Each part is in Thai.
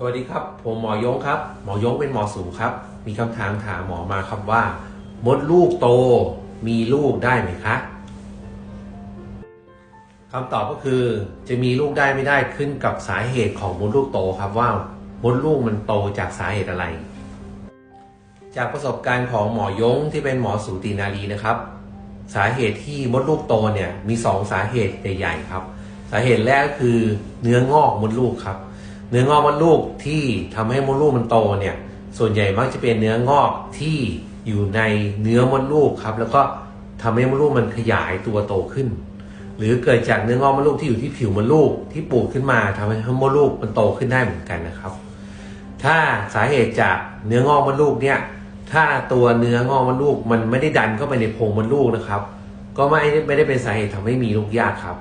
สวัสดีครับ ผมหมอยงครับ หมอยงเป็นหมอสูครับ มีคำถามถามหมอมาครับว่า มดลูกโตมีลูกได้ไหมคะคำตอบก็คือจะมีลูกได้ไม่ได้ขึ้นกับสาเหตุของมดลูกโตครับว่ามดลูกมันโตจากสาเหตุอะไร จากประสบการณ์ของหมอยงที่เป็นหมอสูตินารีนะครับ สาเหตุที่มดลูกโตเนี่ยมีสองสาเหตุใหญ่ๆครับ สาเหตุแรกคือเนื้องอกมดลูกครับ เนื้องอกมดลูกที่ทำให้มดลูกมันโตเนี่ย ส่วนใหญ่มักจะเป็นเนื้องอกที่อยู่ในเนื้อมดลูกครับ แล้วก็ทำให้มดลูกมันขยายตัวโตขึ้น หรือเกิดจากเนื้องอกมดลูกที่อยู่ที่ผิวมดลูกที่ปูดขึ้นมาทำให้มดลูกมันโตขึ้นได้เหมือนกันนะครับ ถ้าสาเหตุจากเนื้องอกมดลูกเนี่ยถ้าตัวเนื้องอกมดลูกมันไม่ได้ดันเข้าไปในโพรงมดลูกนะครับ ก็ไม่ไม่ได้เป็นสาเหตุทำให้มีลูกยากครับ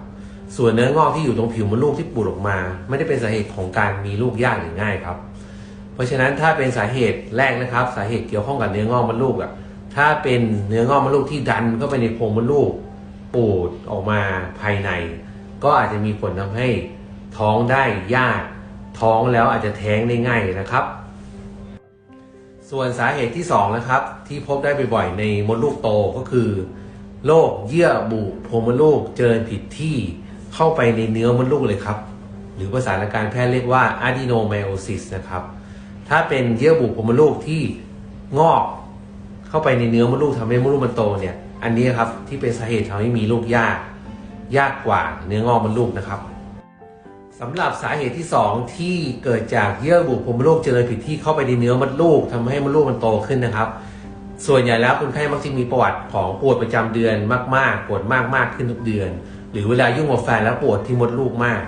ส่วนเนื้องอกที่อยู่ตรงผิวมดลูกที่ปูดออกมา ไม่ได้เป็นสาเหตุของการมีลูกยากหรือง่ายครับ เพราะฉะนั้นถ้าเป็นสาเหตุแรกนะครับ สาเหตุเกี่ยวข้องกับเนื้องอกมดลูกอะถ้าเป็นเนื้องอกมดลูกที่ดันเข้าไปในโพรงมดลูกปูดออกมาภายใน ก็อาจจะมีผลทำให้ท้องได้ยาก ท้องแล้วอาจจะแท้งได้ง่ายนะครับ ส่วนสาเหตุที่2นะครับที่พบได้บ่อยๆในมดลูกโตก็คือโรคเยื่อบุโพรงมดลูกเจริญผิดที่ เข้าไปในเนื้อมดลูกเลยครับ หรือภาษาทางการแพทย์เรียกว่า adenomyosis นะครับ ถ้าเป็นเยื่อบุโพรงมดลูกที่งอกเข้าไปในเนื้อมดลูกทำให้มดลูกมันโตเนี่ย อันนี้ครับที่เป็นสาเหตุทำให้มีลูกยาก ยากกว่าเนื้องอกมดลูกนะครับสำหรับสาเหตุที่ 2 ที่เกิดจากเยื่อบุโพรงมดลูกเจริญผิดที่เข้าไปในเนื้อมดลูกทำให้มดลูกมันโตขึ้นนะครับ ส่วนใหญ่แล้วคนไข้มักจะมีประวัติของปวดประจำเดือนมากๆ ปวดมากๆขึ้นทุกเดือน หรือเวลายุ่งกับแฟนแล้วปวดที่มดลูกมาก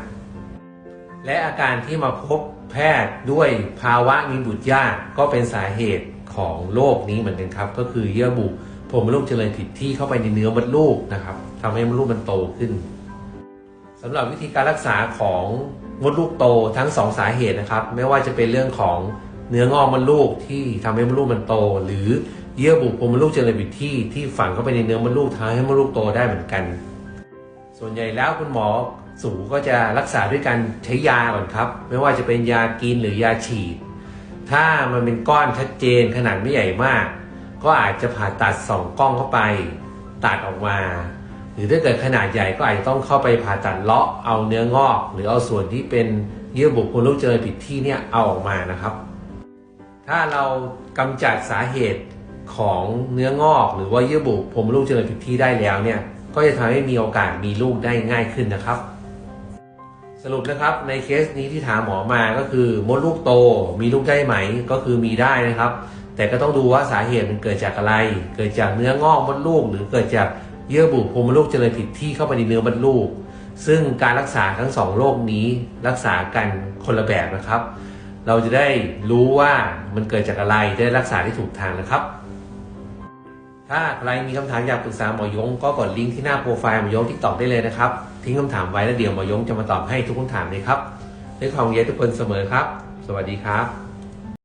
และอาการที่มาพบแพทย์ด้วยภาวะมีบุตรยากก็เป็นสาเหตุของโรคนี้เหมือนกันครับ ก็คือเยื่อบุโพรงมดลูกเจริญผิดที่เข้าไปในเนื้อมดลูกนะครับทำให้มดลูกมันโตขึ้นสำหรับวิธีการรักษาของมดลูกโตทั้งสองสาเหตุนะครับ ไม่ว่าจะเป็นเรื่องของเนื้องอกมดลูกที่ทำให้มดลูกมันโต หรือ เยื่อบุโพรงมดลูกเจริญผิดที่ที่ฝังเข้าไปในเนื้อมดลูกทำให้มดลูกโตได้เหมือนกัน ส่วนใหญ่แล้วคุณหมอสูก็จะรักษาด้วยการใช้ยาก่อนครับ ไม่ว่าจะเป็นยากินหรือยาฉีด ถ้ามันเป็นก้อนชัดเจนขนาดไม่ใหญ่มาก ก็อาจจะผ่าตัดสองกล้องเข้าไป ตัดออกมา หรือถ้าเกิดขนาดใหญ่ก็อาจจะต้องเข้าไปผ่าตัดเลาะเอาเนื้องอก หรือเอาส่วนที่เป็นเยื่อบุโพรงลูกเจริญผิดที่เนี่ยเอาออกมานะครับ ถ้าเรากำจัดสาเหตุ ของเนื้องอกหรือว่าเยื่อบุโพรงลูกเจริญผิดที่ได้แล้วเนี่ย ก็จะทำให้มีโอกาสมีลูกได้ง่ายขึ้นนะครับ สรุปนะครับในเคสนี้ที่ถามหมอมาก็คือมดลูกโตมีลูกได้ไหมก็คือมีได้นะครับ แต่ก็ต้องดูว่าสาเหตุมันเกิดจากอะไร เกิดจากเนื้องอกมดลูก หรือเกิดจากเยื่อบุโพรงมดลูกเจริญผิดที่เข้าไปในเนื้อมดลูก ซึ่งการรักษาทั้งสองโรคนี้รักษากันคนละแบบนะครับ เราจะได้รู้ว่ามันเกิดจากอะไรได้รักษาที่ถูกทางนะครับ ถ้าใครมีคำถามอยากปรึกษาหมอยง ก็กดลิงก์ที่หน้าโปรไฟล์หมอยงที่ตอบได้เลยนะครับ ทิ้งคำถามไว้แล้วเดี๋ยวหมอยงจะมาตอบให้ทุกคำถามเลยครับด้วยความเยินทุกคนเสมอครับ สวัสดีครับ